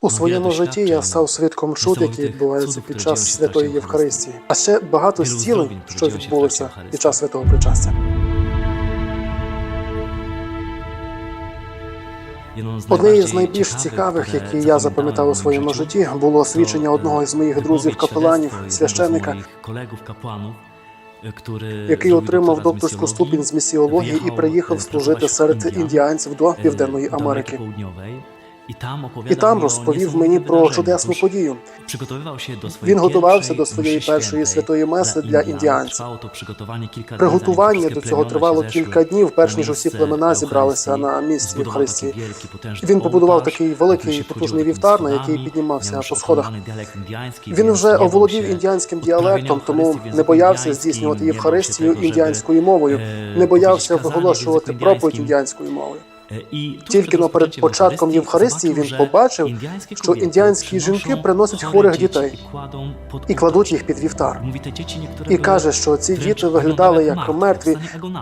У своєму житті я став свідком чуд, які відбуваються під час святої Євхаристії, а ще багато зцілень, що відбулося під час святого причастя. Одне з найбільш цікавих, які я запам'ятав у своєму житті, було свідчення одного із моїх друзів капеланів, священника, який отримав докторську ступінь з місіології і приїхав служити серед індіанців до Південної Америки. І там розповів мені про чудесну подію. Він готувався до своєї першої святої меси для індіанців. Приготування до цього тривало кілька днів, перш ніж усі племена зібралися на місці Євхаристії. Він побудував такий великий потужний вівтар, на який піднімався по сходах. Він вже оволодів індіанським діалектом, тому не боявся здійснювати Євхаристію індіанською мовою, не боявся виголошувати проповідь індіанською мовою. Тільки но перед початком Євхаристії він побачив, що індіанські жінки приносять хворих дітей і кладуть їх під вівтар. І каже, що ці діти виглядали як мертві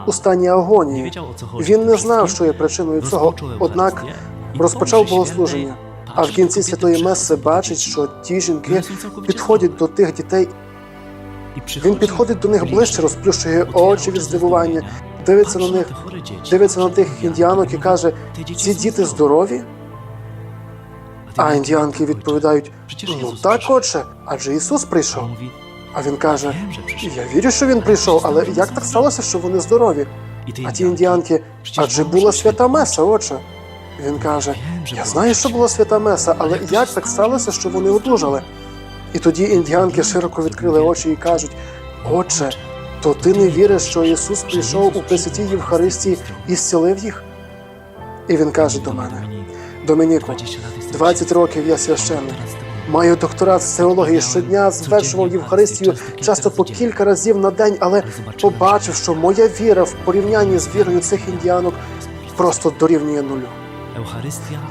у стані агонії. Він не знав, що є причиною цього, однак розпочав богослуження. А в кінці святої меси бачить, що ті жінки підходять до тих дітей. Він підходить до них ближче, розплющує очі від здивування, дивиться на них, дивиться на тих індіанок і каже: ці діти здорові? А індіанки відповідають: ну так, отче, адже Ісус прийшов. А він каже: Я вірю, що він прийшов, але як так сталося, що вони здорові? А ті індіанки, адже була свята меса, отче. Він каже: Я знаю, що була свята меса, але як так сталося, що вони одужали? І тоді індіанки широко відкрили очі і кажуть: Отче, то ти не віриш, що Ісус прийшов у Пресвятій Євхаристії і зцілив їх? І він каже до мене: Домініку, 20 років я священник. Маю докторат з теології щодня, звершував Євхаристію часто по кілька разів на день, але побачив, що моя віра в порівнянні з вірою цих індіанок просто дорівнює нулю.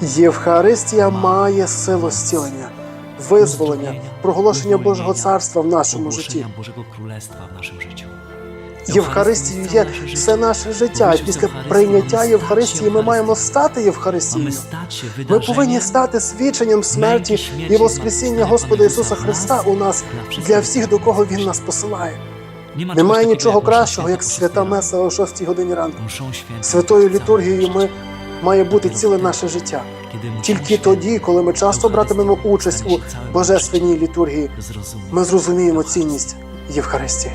Євхаристія має силу зцілення, визволення, проголошення Божого царства в нашому житті. Євхаристією є все наше життя. І Після прийняття Євхаристії ми маємо стати Євхаристією. Ми повинні стати свідченням смерті і воскресіння Господа Ісуса Христа у нас для всіх, до кого Він нас посилає. Немає нічого кращого, як свята меса о 6 годині ранку. Святою літургією ми має бути ціле наше життя. Тільки тоді, коли ми часто братимемо участь у божественній літургії, ми зрозуміємо цінність Євхаристії.